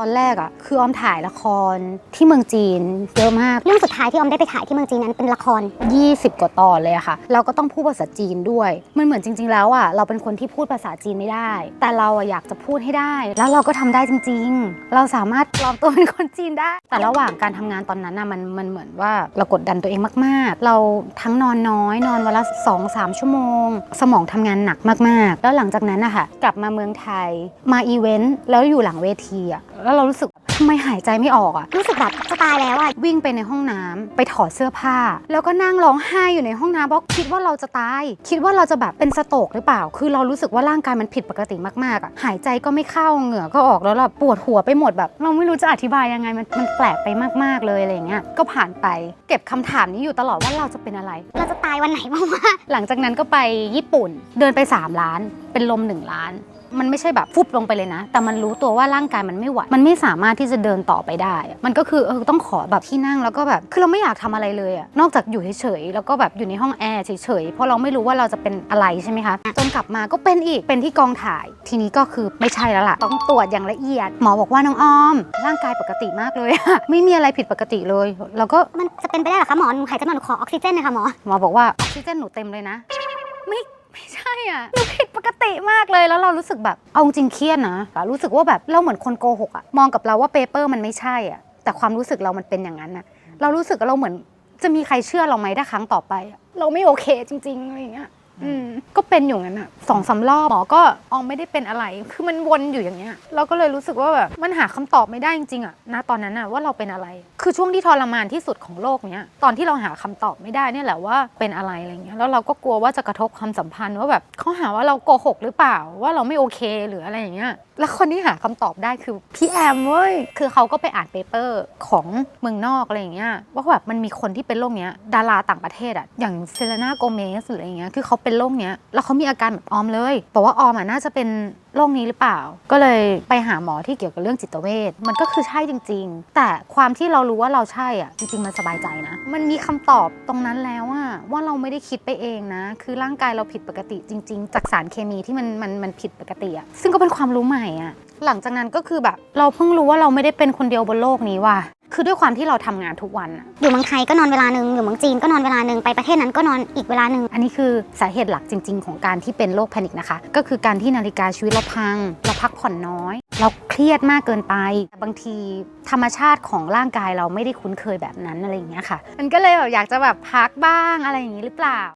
ตอนแรกอะคือออมถ่ายละครที่เมืองจีนเยอะมาก เรื่องสุดท้ายที่ออมได้ไปถ่ายที่เมืองจีนนั้นเป็นละคร 20 กว่าตอนเลยอะค่ะ เราก็ต้องพูดภาษาจีนด้วย มันเหมือนจริง ๆ แล้วอะเราเป็นคนที่พูดภาษาจีนไม่ได้ แต่เราอะอยากจะพูดให้ได้ แล้วเราก็ทำได้จริง ๆ เราสามารถปลอมตัวเป็นคนจีนได้ แต่ระหว่างการทำงานตอนนั้นอะมันมันเหมือนว่าเรากดดันตัวเองมาก ๆ เราทั้งนอนน้อย นอนวันละ2 3ชั่วโมง สมองทำงานหนักมาก ๆ แล้วหลังจากนั้นอะค่ะกลับมาเมืองไทยมาอีเวนต์แล้วอยู่หลังเวทีอะ แล้วเรารู้สึกทำไมหายใจไม่ออกอะรู้สึกแบบจะตายแล้วอะวิ่งไปในห้องน้ำไปถอดเสื้อผ้า แล้วก็นั่งร้องไห้อยู่ในห้องน้ำเพราะคิดว่าเราจะตาย คิดว่าเราจะแบบเป็นสโตรกหรือเปล่า คือเรารู้สึกว่าร่างกายมันผิดปกติมากๆอะหายใจก็ไม่เข้าเหงื่อก็ออกแล้วเราปวดหัวไปหมดแบบ เราไม่รู้จะอธิบายยังไงมันมันแปลกไปมากๆเลยอะไรอย่างเงี้ยก็ผ่านไป เก็บคำถามนี้อยู่ตลอดว่าเราจะเป็นอะไร เราจะตายวันไหนบ้างวะหลังจากนั้นก็ไปญี่ปุ่น เดินไป 3 ล้าน เป็นลม 1 ล้าน มันไม่ใช่แบบฟุบลงไปเลยนะ แต่มันรู้ตัวว่าร่างกายมันไม่ไหวมันไม่สามารถที่จะเดินต่อไปได้อะมันก็คือเออต้องขอแบบที่นั่งแล้วก็แบบคือเราไม่อยากทำอะไรเลยอะนอกจากอยู่เฉยๆแล้วก็แบบอยู่ในห้องแอร์เฉยๆเพราะเราไม่รู้ว่าเราจะเป็นอะไรใช่ไหมคะจนกลับมาก็เป็นอีกเป็นที่กองถ่าย ทีนี้ก็คือไม่ใช่แล้วล่ะต้องตรวจอย่างละเอียด หมอบอกว่าน้องอ้อม ร่างกายปกติมากเลยอะไม่มีอะไรผิดปกติเลยแล้วก็มันจะเป็นไปได้เหรอคะหมอหนูหายใจไมาหนูขอออกซิเจนหนะคะหมอหมอบอกว่าออกซิเจนหนูเต็มเลยนะ ไม่ ไม่ใช่อะหนูผิดปกติมากเลยแล้วเรารู้สึกแบบเอาจริงเครียดนะรู้สึกว่าแบบเราเหมือนคนโกหกอะมองกับเราว่าเปเปอร์มันไม่ใช่อะแต่ความรู้สึกเรามันเป็นอย่างนั้นอะเรารู้สึกว่าเราเหมือนจะมีใครเชื่อเราไหมถ้าครั้งต่อไปอะเราไม่โอเคจริงๆอะไรอย่างเงี้ยอืมก็เป็นอยู่งั้นอะสองสามรอบหมอก็อองไม่ได้เป็นอะไร คือมันวนอยู่อย่างเงี้ย เราก็เลยรู้สึกว่าแบบมันหาคำตอบไม่ได้จริงๆอะณตอนนั้นอะว่าเราเป็นอะไร คือช่วงที่ทรมานที่สุดของโลกเนี้ยตอนที่เราหาคำตอบไม่ได้เนี่ยแหละว่าเป็นอะไรอะไรเงี้ยแล้วเราก็กลัวว่าจะกระทบความสัมพันธ์ว่าแบบเขาหาว่าเราโกหกหรือเปล่าว่าเราไม่โอเคหรืออะไรอย่างเงี้ยแล้วคนที่หาคำตอบได้คือพี่แอมเว้ยคือเขาก็ไปอ่านเปเปอร์ของเมืองนอกอะไรอย่างเงี้ยว่าแบบมันมีคนที่เป็นโรคเนี้ยดาราต่างประเทศอะอย่างเซเลนาโกเมสหรืออะไรเงี้ยคือเขาเป็นโรคเนี้ยแล้วเขามีอาการแบบออมเลยบอกว่าออมอะน่าจะเป็น โรคนี้หรือเปล่า ก็เลยไปหาหมอที่เกี่ยวกับเรื่องจิตเวชมันก็คือใช่จริง ๆ แต่ความที่เรารู้ว่าเราใช่อะจริง ๆ มันสบายใจนะ มันมีคำตอบตรงนั้นแล้วอะว่าเราไม่ได้คิดไปเองนะ คือร่างกายเราผิดปกติจริง ๆ จากสารเคมีที่มันมันมันผิดปกติอะซึ่งก็เป็นความรู้ใหม่อะหลังจากนั้นก็คือแบบ เราเพิ่งรู้ว่าเราไม่ได้เป็นคนเดียวบนโลกนี้ว่ะ คือด้วยความที่เราทำงานทุกวันอะอยู่เมืองไทยก็นอนเวลาหนึ่งอยู่เมืองจีนก็นอนเวลาหนึ่งไปประเทศนั้นก็นอนอีกเวลาหนึ่งอันนี้คือสาเหตุหลักจริง ๆ ของการที่เป็นโรคแพนิคนะคะ ก็คือการที่นาฬิกาชีวิตเราพัง เราพักผ่อนน้อย เราเครียดมากเกินไปแต่บางทีธรรมชาติของร่างกายเราไม่ได้คุ้นเคยแบบนั้นอะไรอย่างเงี้ยค่ะ มันก็เลยแบบอยากจะแบบพักบ้างอะไรอย่างนี้หรือเปล่า